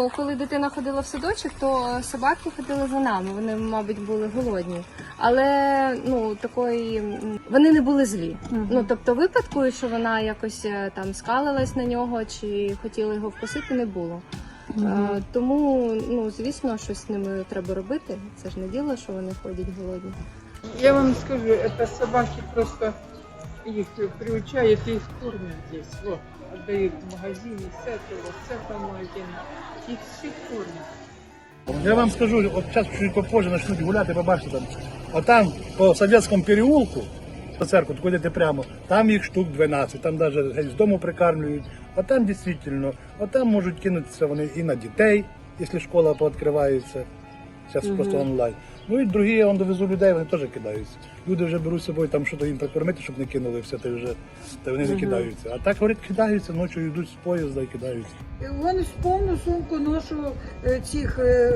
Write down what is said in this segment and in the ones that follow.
Ну, коли дитина ходила в садочок, то собаки ходили за нами. Вони, мабуть, були голодні. Але ну такої м, вони не були злі. Ну тобто, випадку, що вона якось е, там скалилась на нього чи хотіла його вкусити, не було. Е, тому, ну звісно, щось з ними треба робити. Це ж не діло, що вони ходять голодні. Я вам скажу, это собаки просто их приучают и их кормят здесь. Вот, отдают в магазине с этого, с этого магазина. Я вам скажу, от зараз чуть попозже почнуть гуляти, побачите там. А там по Совєтському переулку, по церкву, йдете прямо, там їх штук 12, там навіть з дому прикармлюють. А там дійсно, а там можуть кинутися вони і на дітей, якщо школа пооткривається. Зараз просто онлайн. Ну і другі, я вам довезу людей, вони теж кидаються. Люди вже беруть з собою там щось їм прикормити, щоб не кинули все, та вже та вони не кидаються. А так говорять, кидаються, ночі йдуть з поїзда і кидаються. Вони в повну сумку ношу е, цих е,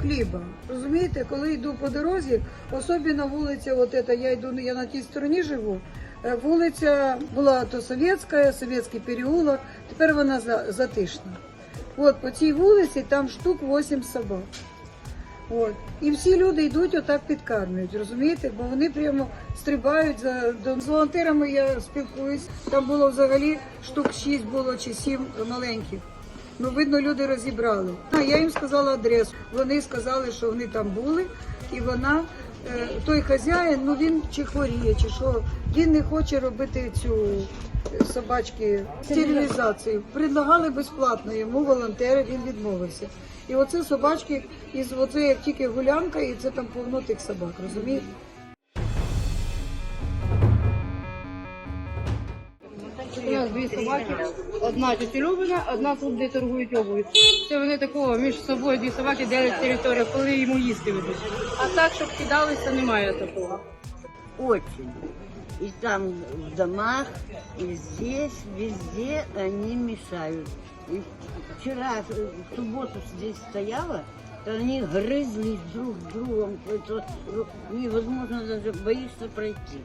хліба. Розумієте, коли йду по дорозі, особливо вулиця, от ета, я йду, я на тій стороні живу. е, Вулиця була то совєтська, совєтський переулок, тепер вона затишна. От по цій вулиці там штук 8 собак. От. І всі люди йдуть отак підкармлюють, розумієте? Бо вони прямо стрибають за до- з волонтерами. Я спілкуюсь. Там було взагалі штук 6 було чи 7 маленьких. Ну, видно, люди розібрали. А я їм сказала адресу. Вони сказали, що вони там були, і вона, е, той хазяїн, ну він чи хворіє, чи що, він не хоче робити цю е, собачки стерилізацію. Предлагали безплатно йому волонтери, він відмовився. І оце собачки, із оце як тільки гулянка, і це там повно тих собак, розумієте? У нас дві собаки, одна тітя одна тут, де торгують обувь. Це вони такого між собою дві собаки ділять територію, коли йому їсти ведуть. А так, щоб кидалися, немає такого. Очень. И там в домах, и здесь, везде они мешают И вчера, э, в субботу здесь стояла, то они грызлись друг с другом. Это невозможно даже, боишься пройти.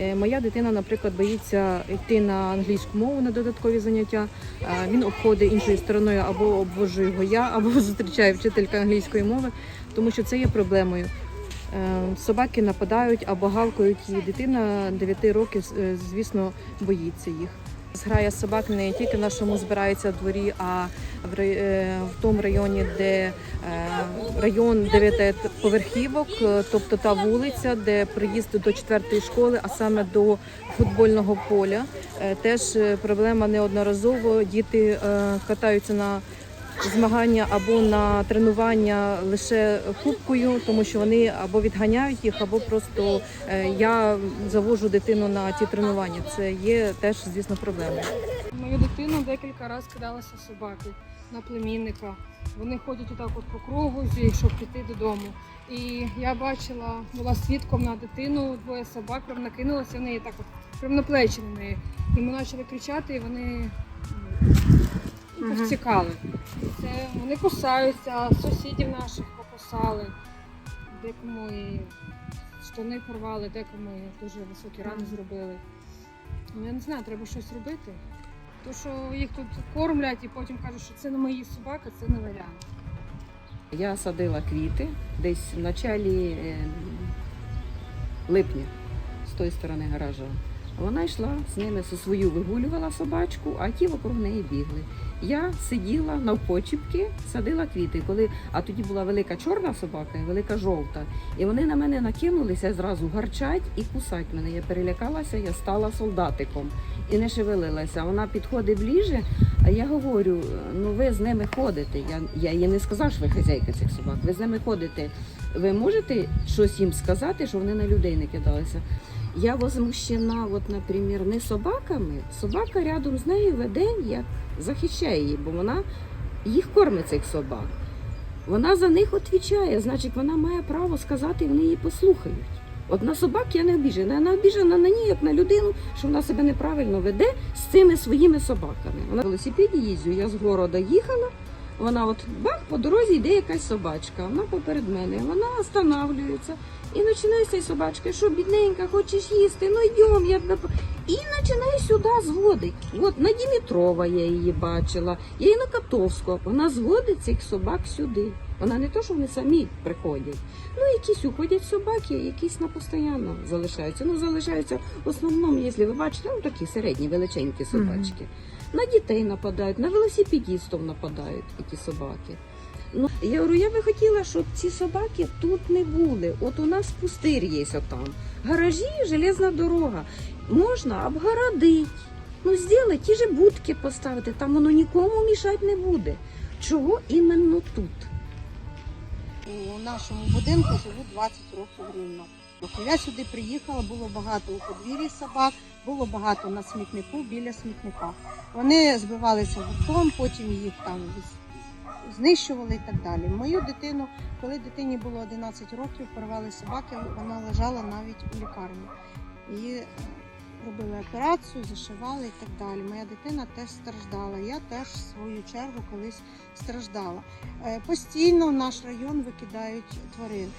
Е, Моя дитина, наприклад, боїться йти на англійську мову на додаткові заняття. Е, Він обходить іншою стороною або обвожу його я, або зустрічає вчителька англійської мови, тому що це є проблемою. Е, Собаки нападають або гавкають її. Дитина 9 років, е, звісно, боїться їх. Зграя собак не тільки в нашому збирається в дворі, а в, е, в тому районі, де район дев'ятиповерхівок, е, тобто та вулиця, де приїзд до четвертої школи, а саме до футбольного поля. Теж проблема неодноразово. Діти катаються на змагання або на тренування лише кубкою, тому що вони або відганяють їх, або просто е, я завожу дитину на ті тренування. Це є теж, звісно, проблемою. Мою дитину декілька разів кидалися собаки на племінника. Вони ходять отак от по кругу, щоб піти додому. І я бачила, була свідком на дитину, двоє собак прям накинулися в неї так от, прям на плечі на неї. І ми почали кричати, і вони повтікали. Це вони кусаються, сусідів наших покусали, декому і штани порвали, декому і дуже високі рани зробили. Ну, я не знаю, треба щось робити. То, що їх тут кормлять і потім кажуть, що це не мої собаки, це не варіант. Я садила квіти десь в началі е, липня з тої сторони гаража. Вона йшла з ними свою вигулювала собачку, а ті вокруг неї бігли. Я сиділа навпочіпки, садила квіти. Коли, а тоді була велика чорна собака і велика жовта. І вони на мене накинулися зразу гарчать і кусать мене. Я перелякалася, я стала солдатиком і не шевелилася. Вона підходить ближче, а я говорю: ну ви з ними ходите. Я, я їй не сказав, що ви хазяйка цих собак. Ви з ними ходите. Ви можете щось їм сказати, що вони на людей не кидалися? Я возмущена, от, наприклад, не собаками. Собака рядом з нею веде, як захищає її, бо вона їх кормить цих собак. Вона за них відповідає, значить, вона має право сказати, і вони її послухають. От на собак я не обіжена. Не обіжена на ній, як на людину, що вона себе неправильно веде з цими своїми собаками. Вона на велосипеді їздю, я з города їхала. Вона от бах, по дорозі йде якась собачка, вона поперед мене, вона останавлюється і починає з цієї собачки, що бідненька, хочеш їсти, ну йдем, я тебе... І починає сюди зводить. От на Дімітрова я її бачила, я і на Катовського. Вона зводить цих собак сюди. Вона не то, що вони самі приходять. Ну, якісь уходять собаки, якісь на постійно залишаються. Ну, залишаються в основному, якщо ви бачите, ну такі середні, величенькі собачки. На дітей нападають, на велосипедистів нападають ці собаки. Ну, я говорю, я би хотіла, щоб ці собаки тут не були. От у нас пустир є отам. Гаражі, железна дорога. Можна обгородити. Ну, зробити, ті ж будки поставити, там воно нікому мішати не буде. Чого іменно тут? У нашому будинку живу 20 років рівно. Я сюди приїхала, було багато у подвір'ї собак, було багато на смітнику біля смітника. Вони збивалися гуртом, потім їх там знищували і так далі. Мою дитину, коли дитині було 11 років, порвали собаки, вона лежала навіть у лікарні. Її е, робили операцію, зашивали і так далі. Моя дитина теж страждала. Я теж в свою чергу колись страждала. Е, Постійно в наш район викидають тварин.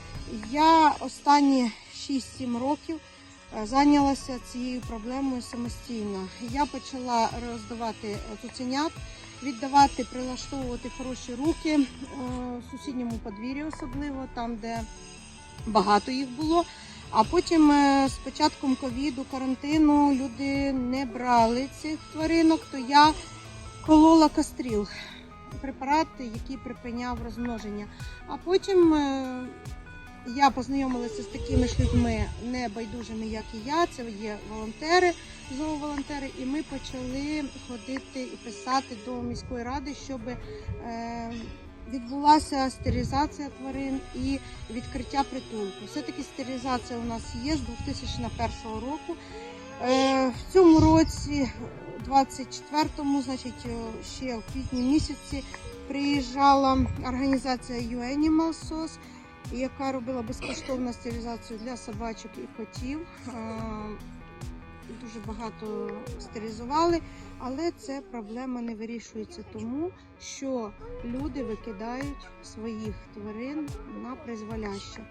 Я останні 6-7 років е, зайнялася цією проблемою самостійно. Я почала роздавати цуценят, віддавати, прилаштовувати хороші руки е, в сусідньому подвір'ї, особливо там, де багато їх було. А потім е, з початком ковіду, карантину люди не брали цих тваринок, то я колола кастріл препарат, який припиняв розмноження. А потім е, я познайомилася з такими ж людьми, не байдужими, як і я. Це є волонтери, зооволонтери, і ми почали ходити і писати до міської ради, щоб е, відбулася стерилізація тварин і відкриття притулку. Все-таки стерилізація у нас є з 2001 року. Е, В цьому році, 24-му, значить, е, ще в квітні місяці, приїжджала організація UAnimal SOS, яка робила безкоштовну стерилізацію для собачок і котів. Дуже багато стерилізували, але це проблема не вирішується тому, що люди викидають своїх тварин на призволяще.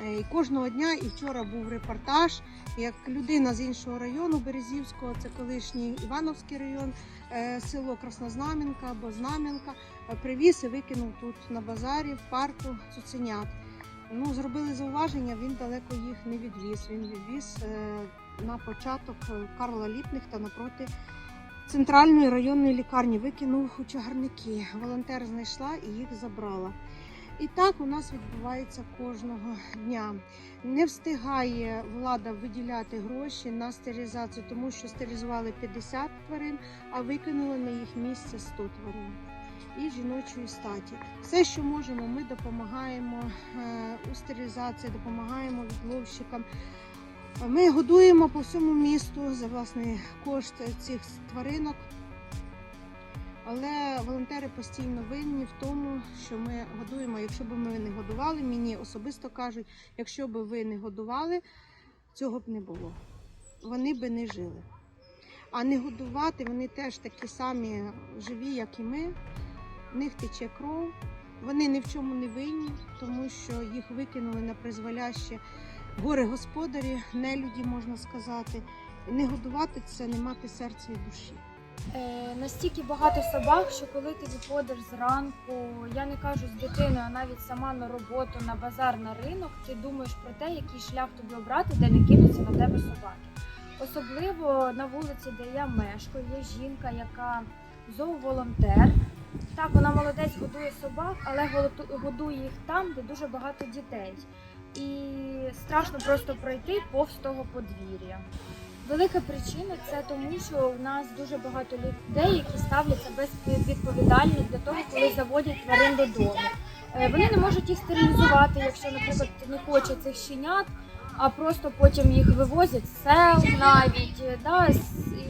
Е, І кожного дня, і вчора був репортаж, як людина з іншого району Березівського, це колишній Івановський район, е, село Краснознам'янка або Знам'янка, е, привіз і викинув тут на базарі в парку цуценят. Ну, зробили зауваження, він далеко їх не відвіз. Він відвіз на початок Карла Ліпнихта напроти центральної районної лікарні. Викинув у чагарники. Волонтер знайшла і їх забрала. І так у нас відбувається кожного дня. Не встигає влада виділяти гроші на стерилізацію, тому що стерилізували 50 тварин, а викинули на їх місце 100 тварин. І жіночої статі. Все, що можемо, ми допомагаємо е, у стерилізації, допомагаємо відловщикам. Ми годуємо по всьому місту за власний кошт цих тваринок. Але волонтери постійно винні в тому, що ми годуємо. Якщо б ми не годували, мені особисто кажуть, якщо б ви не годували, цього б не було. Вони би не жили. А не годувати вони теж такі самі живі, як і ми. В них тече кров. Вони ні в чому не винні, тому що їх викинули на призволяще горе господарі, нелюді можна сказати. Не годувати це не мати серця і душі. Е, настільки багато собак, що коли ти виходиш зранку, я не кажу з дитиною, а навіть сама на роботу, на базар, на ринок, ти думаєш про те, який шлях тобі обрати, де не кинуться на тебе собаки. Особливо на вулиці, де я мешкаю, є жінка, яка зооволонтер. Так, вона молодець годує собак, але годує їх там, де дуже багато дітей. І страшно просто пройти повз того подвір'я. Велика причина це тому, що у нас дуже багато людей, які ставляться безвідповідально для того, коли заводять тварин додому. Е, Вони не можуть їх стерилізувати, якщо, наприклад, не хоче цих щенят, а просто потім їх вивозять з сел навіть, е, да,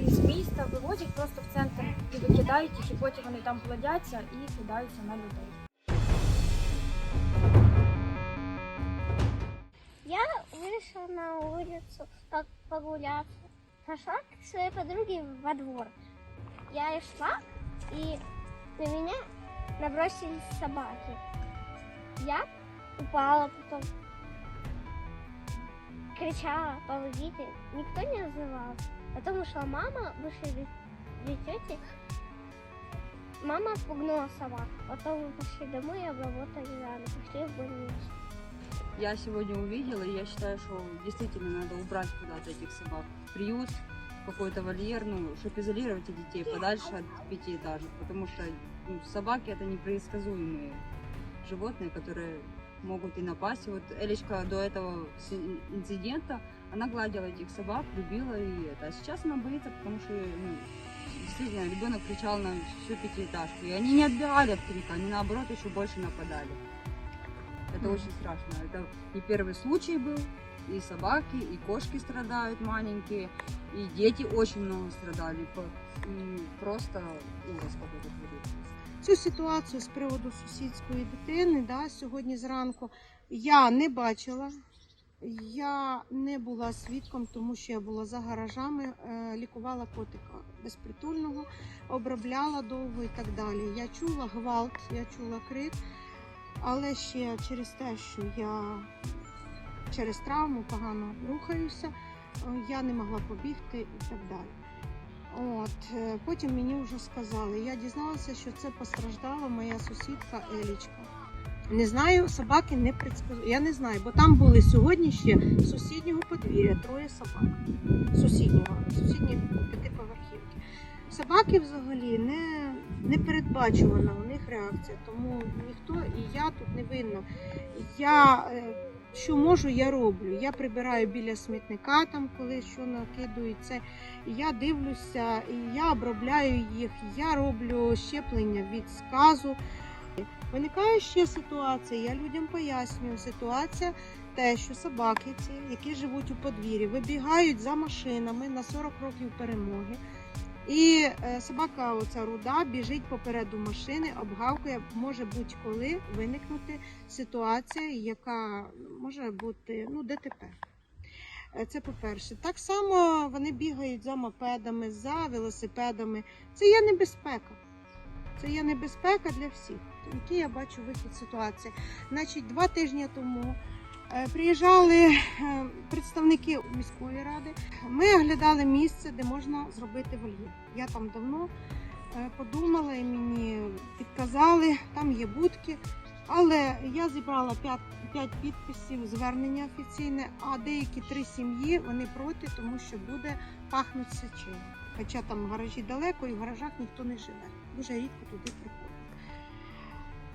з, міста вивозять просто в центр і викидають їх, і потім вони там плодяться і кидаються на людей. Вышла на улицу по- погуляться. Пошла к своей подруге во двор. Я и шла, и на меня набросились собаки. Я упала потом. Кричала, помогите. Никто не отзывался. Потом ушла мама, вышли две, тети. Мама пугнула собак. Потом мы пошли домой обработали рану. Пошли в больницу. Я сегодня увидела, и я считаю, что действительно надо убрать куда-то этих собак. Приют, какой-то вольер, ну, чтобы изолировать детей подальше от пятиэтажек, потому что ну, собаки это непредсказуемые животные, которые могут и напасть. И вот Элечка до этого инцидента, она гладила этих собак, любила и это. А сейчас она боится, потому что ну, действительно ребенок кричал на всю пятиэтажку. И они не отбирали от крика, они наоборот еще больше нападали. Это очень страшно. Это не первый случай был. И собаки, и кошки страдают маленькие, и дети очень много страдали. По- м, Просто ужас какой-то творится. Цю ситуацію з приводу сусідської дитини да, сьогодні зранку я не бачила. Я не була свідком, тому що я була за гаражами, е, лікувала котика безпритульного, обробляла довго і так далі. Я чула гвалт, я чула крик, але ще через те, що я через травму погано рухаюся, е, я не могла побігти і так далі. От е, потім мені вже сказали. Я дізналася, що це постраждала моя сусідка Елічка. Не знаю, собаки не предсказують. Я не знаю, бо там були сьогодні ще сусіднього подвір'я троє собак. Сусіднього, сусідньої п'ятиповерхівки. Собаки взагалі не, не них реакція, тому ніхто і я тут не винна. Я е, що можу, я роблю. Я прибираю біля смітника, там коли що. І я дивлюся, і я обробляю їх, я роблю щеплення від сказу. Виникає ще ситуація, я людям пояснюю. Ситуація те, що собаки ці, які живуть у подвір'ї, вибігають за машинами на 40 років перемоги. І е, собака, оця руда, біжить попереду машини, обгавкує, може будь-коли виникнути ситуація, яка може бути ну, ДТП. Е, Це по-перше. Так само вони бігають за мопедами, за велосипедами. Це є небезпека. Це є небезпека для всіх. Який я бачу вихід ситуації. Значить, два тижні тому приїжджали е, представники міської ради. Ми оглядали місце, де можна зробити вольєр. Я там давно е, подумала і мені підказали, там є будки. Але я зібрала 5, 5 підписів звернення офіційне, а деякі три сім'ї вони проти, тому що буде пахнути сечею. Хоча там гаражі далеко і в гаражах ніхто не живе. Дуже рідко туди приходять.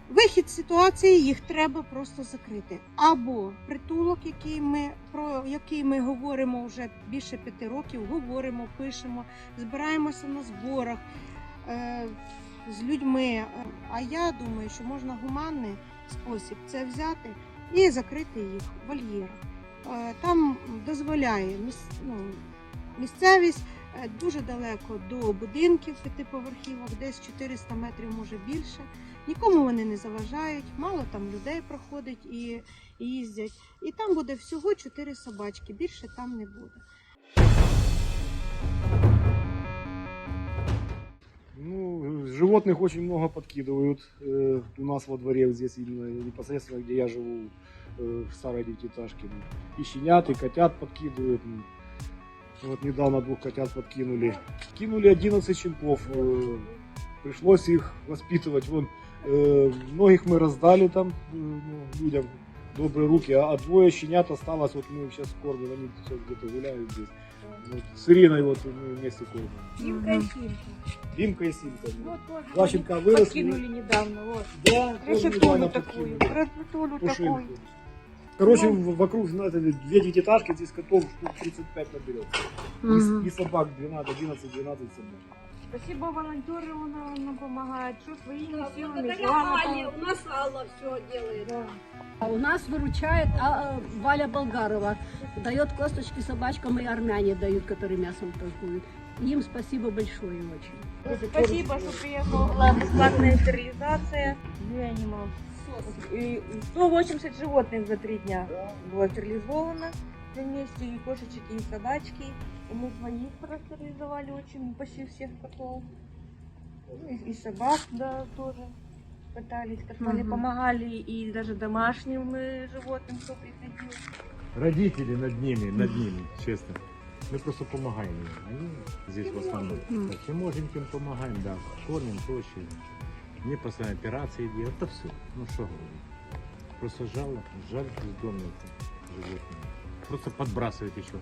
Вихід з ситуації їх треба просто закрити. Або притулок, який ми, про який ми говоримо вже більше п'яти років, говоримо, пишемо, збираємося на зборах е, з людьми. А я думаю, що можна гуманний спосіб це взяти і закрити їх вольєр. Е, Там дозволяє ну, місцевість е, дуже далеко до будинків п'ятиповерхівок, десь 400 метрів, може більше. Нікому вони не заважають, мало там людей проходить і, і їздять. І там буде всього 4 собачки, більше там не буде. Ну, животных очень много подкидывают э, у нас во дворе, вот здесь именно непосредственно, где я живу, э, в старой девятиэтажке. И щенят, и котят подкидывают. М. Вот недавно двух котят подкинули. Кинули 11 щенков. э, пришлось их воспитывать. Вон, э, многих мы раздали там э, ну, людям добрые руки, а, а двое щенят осталось. Вот мы сейчас кормим, они сейчас где-то гуляют здесь. Вот, с Ириной вот мы вместе кормим. Дімка і Сімка. Димка и Симка. Вот тоже Два щенка выросли. подкинули недавно. Вот. Да, тоже Красотулю недавно такую. подкинули. Красотулю такую. Пушинку. Короче, в- вокруг ну, это две девятиэтажки, здесь котов штук 35 наберется. И с- И, собак 12, 11, 12 собак. Спасибо, волонтеры нам, нам помогают. Что своими силами, Благодаря Вале, у нас Алла все делает. Да. У нас выручает а, а, Валя Болгарова. Дает косточки собачкам и армяне дают, которые мясом торгуют. Им спасибо большое очень. Спасибо, что приехала бесплатная стерилизация. New Animal. И 180 животных за три дня было стерилизовано вместе, и кошечки, и собачки. И мы своих простерилизовали очень, почти всех котов. Ну, И, и собак, да, тоже пытались, кормили, помогали, и даже домашним э, животным, кто приходил. Родители над ними, над ними, честно. Мы просто помогаем им. Они здесь в основном. Мгм. Так, чем можем, тем помогаем, да. Кормим, прочее. Мне постоянно операции делают. Это все. Ну что говорить. Просто жаль, жаль бездомных животных. Просто подбрасывать еще.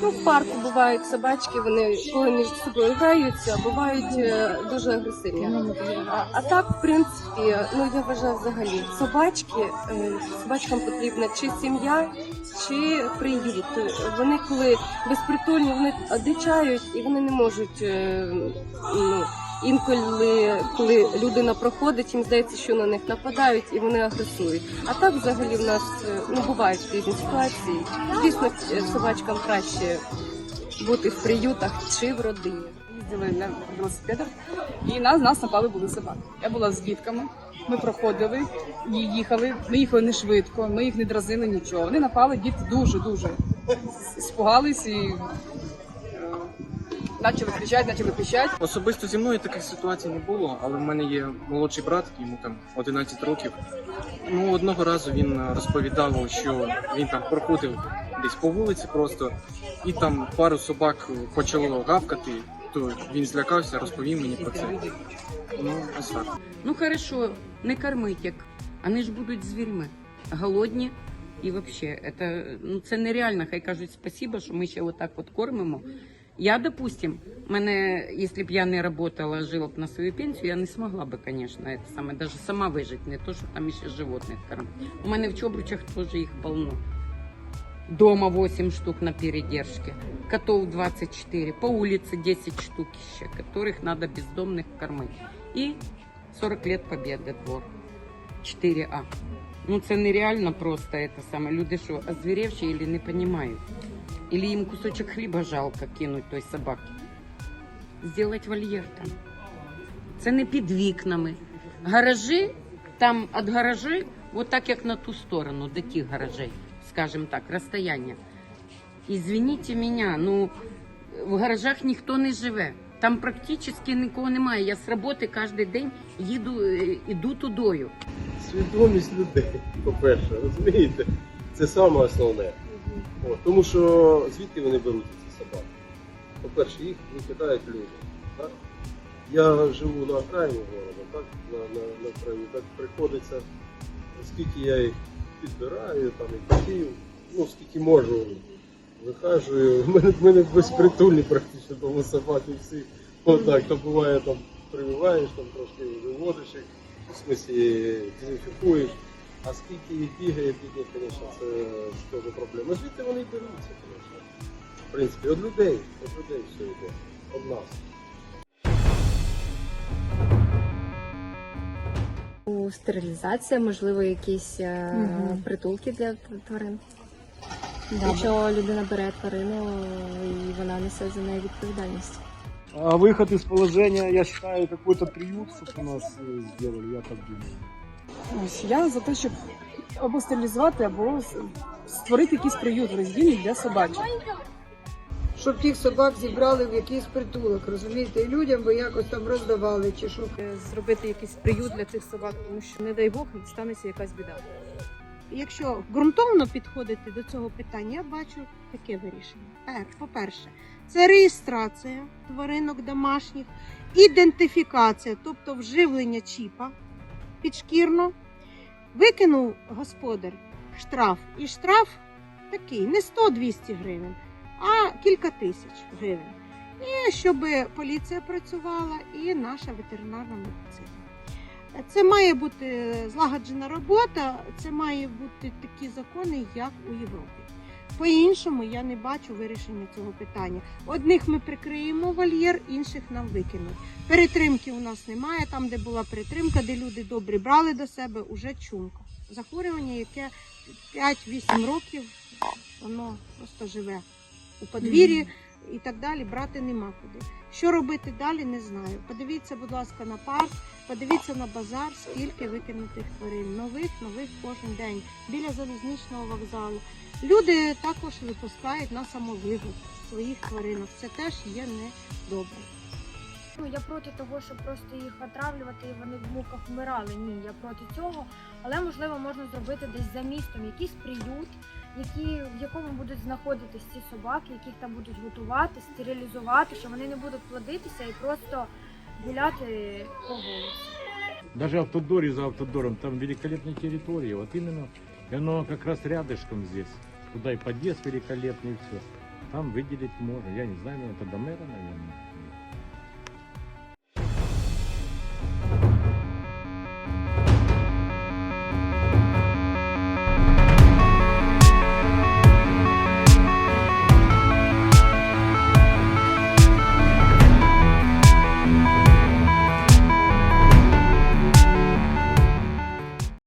Ну, в парку бувають собачки, вони коли між собою граються, бувають е, дуже агресивні. А, а так, в принципі, ну я вважаю взагалі, собачки, е, собачкам потрібна чи сім'я, чи приют. Вони коли безпритульні, вони одичають і вони не можуть. е, Ну, інколи, коли людина проходить, їм здається, що на них нападають і вони агресують. А так взагалі в нас е, ну, бувають різні ситуації. Звісно, е, собачкам краще бути в приютах чи в родині. їздили на велосипедах, і на нас напали були собаки. Я була з дітками. Ми проходили і їхали. Ми їхали не швидко, ми їх не дразили нічого. Вони напали, діти дуже дуже спугались і почали кричати, почали кричати. Особисто зі мною таких ситуацій не було, але в мене є молодший брат, йому там 11 років. Ну, одного разу він розповідав, що він там проходив десь по вулиці просто, і там пару собак почало гавкати, то він злякався, розповів мені про це. Ну, ось так. Ну хорошо, не кормить як. Вони ж будуть звірми. Голодні. І взагалі, це, ну, це нереально. Хай кажуть спасибо, що ми ще отак от кормимо. Я, допустим, мене, якщо б я не працювала, жила б на свою пенсію, я не змогла би, звісно, це саме, даже сама вижити, не то, що там ще животних кормити. У мене в Чобручах теж їх полно. Дома 8 штук на передержке, котов 24, по улице 10 штук еще, которых надо бездомных кормить. И 40 лет победы двор. 4А. Ну це нереально просто это саме. Люди що, озверевші или не понимають. Или їм кусочок хліба жалко кинуть той собаки. Сделать вольєр там. Це не під вікнами. Гаражі, там від гаражей, от так як на ту сторону, до тих гаражей, скажімо так, розстояння. Извините мене, ну в гаражах ніхто не живе. Там практично нікого немає. Я з роботи кожен день їду, іду тудою. свідомість людей, по-перше, розумієте? Це саме основне. От, тому що звідки вони беруться, ці собаки? По-перше, їх викидають люди. Так? Я живу на окраїні города, так? На, на, на окраїні, так приходиться, скільки я їх підбираю, там і котів, ну скільки можу, вихажую. У мене, в мене безпритульні практично тому собаки всі. Отак, то буває там прививаєш, там трошки виводиш їх, в смислі дезінфікуєш. А скільки їх бігає, бідні, звісно, це теж проблема. Звідти вони й беруться, звісно. В принципі, від людей, від людей все йде, від нас. Стерилізація, можливо, якісь е, Мгм. притулки для тварин. Да, Якщо людина бере тварину і вона несе за неї відповідальність. А выход из положения, я считаю, какой-то приют, чтобы у нас э, сделали, я так думаю. Ось я за те, щоб або стерилізувати, або створити якийсь приют роздільний для собачок. Щоб тих собак зібрали в якийсь притулок, розумієте, і людям би якось там роздавали чи що. Е, Зробити якийсь приют для цих собак, тому що не дай Бог станеться якась біда. Якщо ґрунтовно підходити до цього питання, я бачу таке вирішення. По-перше, це реєстрація тваринок домашніх, ідентифікація, тобто вживлення чіпа підшкірно. Викинув господар штраф. І штраф такий, не 100-200 гривень, а кілька тисяч гривень. І щоб поліція працювала, і наша ветеринарна медицина. Це має бути злагоджена робота, це має бути такі закони, як у Європі. По-іншому я не бачу вирішення цього питання. Одних ми прикриємо вольєр, інших нам викинуть. Перетримки у нас немає. Там, де була перетримка, де люди добрі брали до себе, уже чумка. Захворювання, яке 5-8 років, воно просто живе у подвір'ї і так далі. Брати нема куди. Що робити далі, не знаю. Подивіться, будь ласка, на парк, подивіться на базар, скільки викинутих тварин. Нових, нових кожен день біля залізничного вокзалу. Люди також випускають на самовигул своїх тваринок. Це теж є недобре. Ну я проти того, щоб просто їх отравлювати і вони в муках вмирали. Ні, я проти цього. Але можливо можна зробити десь за містом якийсь приют, які, в якому будуть знаходитись ці собаки, яких там будуть готувати, стерилізувати, що вони не будуть плодитися і просто гуляти по вулиці. Даже автодоре за автодором, там великолепные территории, вот именно, и оно как раз рядышком здесь. Туда и подъезд великолепный, и все. Там выделить можно, я не знаю, наверное, это до мэра, наверное.